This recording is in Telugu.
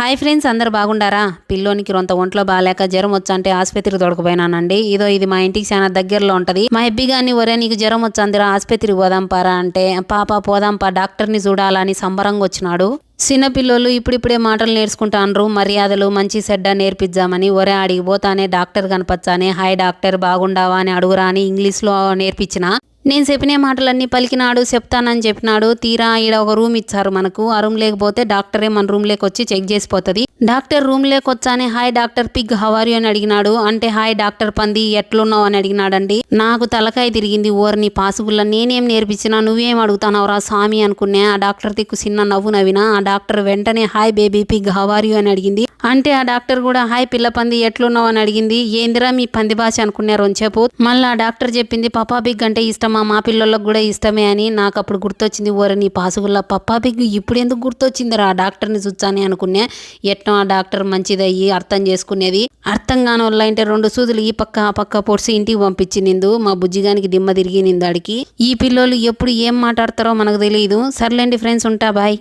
హాయ్ ఫ్రెండ్స్ అందరు బాగుండారా? పిల్లోనికి రొంత ఒంట్లో బాగాలేక జ్వరం వచ్చంటే ఆసుపత్రి తొడకపోయినానండి ఇదో ఇది మా ఇంటికి చాలా దగ్గరలో ఉంటది. మా ఎబ్బి గాని ఒరే నీకు జ్వరం వచ్చందిరా ఆసుపత్రికి పోదాం పారా అంటే పాప పోదాం పా డాక్టర్ని చూడాలని సంబరంగా వచ్చినాడు. చిన్న ఇప్పుడిప్పుడే మాటలు నేర్చుకుంటాన్రు మర్యాదలు మంచి సెడ్డ నేర్పిద్దామని. ఒరే ఆడికి పోతానే డాక్టర్ కనపచ్చానే హాయ్ డాక్టర్ బాగుండావా అని అడుగురా అని ఇంగ్లీష్లో నేర్పించిన. నేను చెప్పిన మాటలన్నీ పలికినాడు చెప్తానని చెప్పినాడు. తీరా ఈడ ఒక రూమ్ ఇచ్చారు మనకు. ఆ రూమ్ లేకపోతే డాక్టరే మన రూమ్లోకి వచ్చి చెక్ చేసిపోతుంది doctor room లేకొచ్చానే hi doctor pig how are you అని అడిగినాడు. అంటే హాయ్ డాక్టర్ పంది ఎట్లున్నావు? అని అడిగినాడండి. నాకు తలకాయ తిరిగింది ఓర్ని పాసుగుల్ల నేనేం నేర్పించినా నువ్వేం అడుగుతానవరా స్వామి అనుకునే ఆ డాక్టర్ తిక్కు చిన్న నవ్వు నవ్వినా ఆ డాక్టర్ వెంటనే హాయ్ బేబీ పిగ్ హవారి అని అడిగింది. అంటే ఆ డాక్టర్ కూడా హాయ్ పిల్ల పంది ఎట్లున్నావు? అని అడిగింది. ఏందిరా మీ పంది భాష? అనుకున్నారు చెప్పు మళ్ళీ ఆ డాక్టర్ చెప్పింది పప్పా బిగ్ అంటే ఇష్టమా? మా పిల్లలకు కూడా ఇష్టమే అని నాకు అప్పుడు గుర్తొచ్చింది ఓరని పాసుగుల్ల పప్పా బిగ్ ఇప్పుడు ఎందుకు గుర్తొచ్చిందిరా ఆ డాక్టర్ని చూచాని అనుకున్నా ఎట్నో ఆ డాక్టర్ మంచిదయ్యి అర్థం చేసుకునేది. అర్థం కాని వల్ల అంటే రెండు సూదులు ఈ పక్క ఆ పక్క పొడిసి ఇంటికి పంపించి నిందు. మా బుజ్జిగానికి దిమ్మ తిరిగి నిందాడికి. ఈ పిల్లోళ్ళు ఎప్పుడు ఏం మాట్లాడతారో మనకు తెలియదు సర్లేండి ఫ్రెండ్స్ ఉంటా బాయ్.